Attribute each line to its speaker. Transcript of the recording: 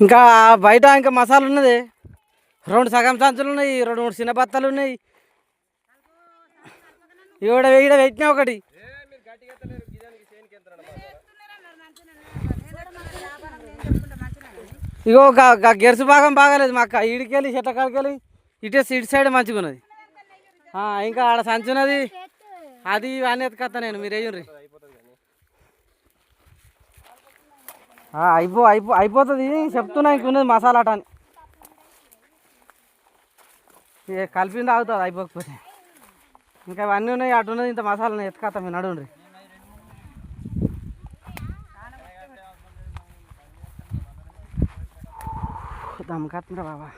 Speaker 1: ఇంకా బయట ఇంకా మసాలా ఉన్నది. రెండు సగం సంచులు ఉన్నాయి రెండు మూడు చిన్న బత్తాలు ఉన్నాయి. ఈవిడ ఈడ పెట్టినా ఒకటి. ఇగో గెరుసు భాగం బాగాలేదు మాకు ఈడికెళ్ళి చెట్ల కాడికెళ్ళి ఇటే ఇటు సైడ్ మంచిగా ఉన్నది. ఇంకా ఆడ సంచి ఉన్నది. అది అన్నీ ఎత్తుకొస్తా నేను మీరు వేయండి అయిపో అయిపో అయిపోతుంది. చెప్తున్నా ఇంక ఉన్నది మసాలా అని అని ఏ కలిపింది ఆగుతుంది అయిపోకపోతే. ఇంకా అవన్నీ ఉన్నాయి అటు ఉన్నది ఇంత మసాలా ఎత్తుకొస్తా మీ నడుండ్రి దమ్ముకత్తుండ్రా బాబా.